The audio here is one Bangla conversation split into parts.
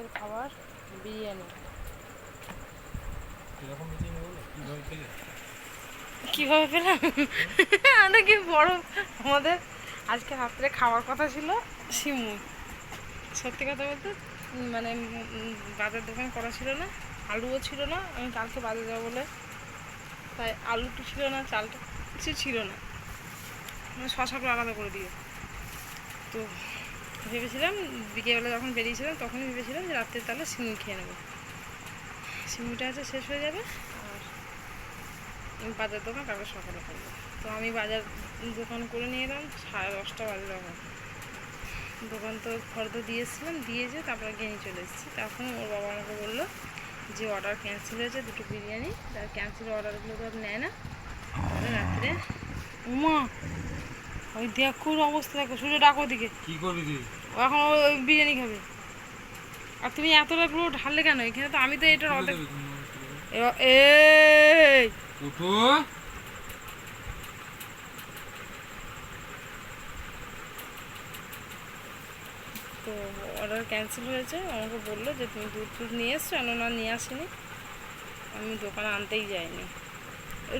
রাতের খাবার বিরিয়ানি। কীভাবে পেলাম? আমাদের কি বড় আমাদের আজকে রাত্রে খাওয়ার কথা ছিল শিমুই সত্যি কথা বলতে মানে বাজার দোকান করা ছিল না আলুও ছিল না আমি কালকে বাজার যাব বলে তাই আলুটা ছিল না চালটা কিছু ছিল না। মানে শশাগুলো আলাদা করে দিয়ে তো ভেবেছিলাম, বিকেলবেলা যখন বেরিয়েছিলাম তখনই ভেবেছিলাম যে রাত্রে তাহলে সিমুই খেয়ে নেব। সিমুইটা আছে, শেষ হয়ে যাবে আর বাজার দোকান কালকে সকালে করব তো আমি বাজার দোকান করে নিয়ে এলাম, সাড়ে দশটা বাজে তখন দোকান তো ফর্দ দিয়ে এসেছিলাম দিয়ে যে তারপরে গিয়ে নিয়ে চলে এসেছি। তখন ওর বাবা আমাকে বলল যে অর্ডার ক্যান্সেল হয়েছে, দুটো বিরিয়ানি। তার ক্যান্সেল অর্ডারগুলো তো আর নেয় না। রাত্রে উমা! ওই দেখুর অবস্থা দেখো সূর্য ডাকো দিকে কী করবি তুই? এখন ওই বিরিয়ানি খাবে। আর তুমি এতটা পুরো ঢাললে কেন? এখানে তো আমি তো এটার এ- এই! উঠো তো অর্ডার ক্যান্সেল হয়েছে। আমাকে বলল যে তুমি দুধ টুধ নিয়ে এসছো না নিয়ে আসিনি। আমি দোকানে আনতেই যাইনি।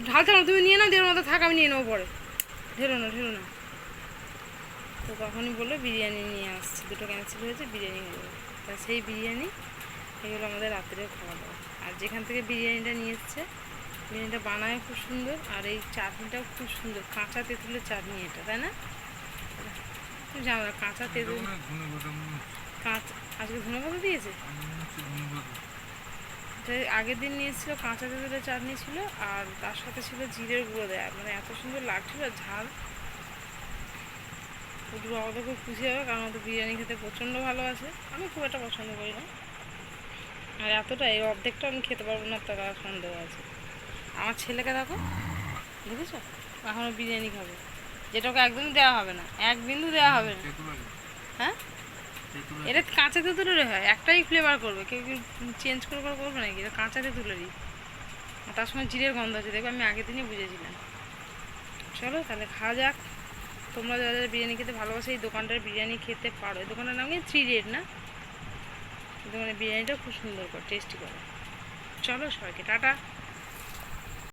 ঢালতে না তুমি নিয়ে নাও দেড় মতো থাক আমি নিয়ে নেব পরে। ঢেলো না ঢেলো না। তো তখনই বলল বিরিয়ানি নিয়ে আসছি। দুটো ক্যান্সেল হয়েছে বিরিয়ানি হয়ে যাবে তা সেই বিরিয়ানি এগুলো আমাদের রাত্রে খাওয়া দাওয়া। আর যেখান থেকে বিরিয়ানিটা নিয়ে এসছে বিরিয়ানিটা বানায় খুব সুন্দর আর এই চাটনিটাও খুব সুন্দর। কাঁচা তেঁতুলের চাটনি এটা তাই না? জানো না কাঁচা তেঁতুল। কাঁচ আজকে ধনে পাতা দিয়েছে? আগের দিন নিয়ে এসেছিল কাঁচা তেঁতুলের চাটনি ছিল আর তার সাথে ছিল জিরের গুঁড়ো দেয়া। মানে এত সুন্দর লাগছিল আর ঝাল বাবা তো খুব খুশি হবে, কারণ তো বিরিয়ানি খেতে প্রচণ্ড ভালোবাসে। আমি খুব একটা পছন্দ করি না। আর এতটা এই অর্ধেকটা আমি খেতে পারব না, তার সন্দেহ আছে। আমার ছেলেকে দেখো, দেখেছ? এখনও বিরিয়ানি খাবে। যেটা ওকে একদমই দেওয়া হবে না, এক বিন্দু দেওয়া হবে না। হ্যাঁ? এটা কাঁচা তেঁতুলেরই হয়, একটাই ফ্লেভার করবে। কেউ কেউ চেঞ্জ করে করে করবে নাকি? এটা কাঁচা তেঁতুলেরই। তার সময় জিরের গন্ধ আছে, দেখবে আমি আগের দিনই বুঝেছিলাম। চলো তাহলে খাওয়া যাক। তোমরা যারা বিরিয়ানি খেতে ভালোবাসো, এই দোকানটার বিরিয়ানি খেতে পারো। এই দোকানের নাম কি? থ্রি রেড না? এই দোকানের বিরিয়ানিটা খুব সুন্দর করে টেস্টি করে। চলো সবাইকে, টাটা।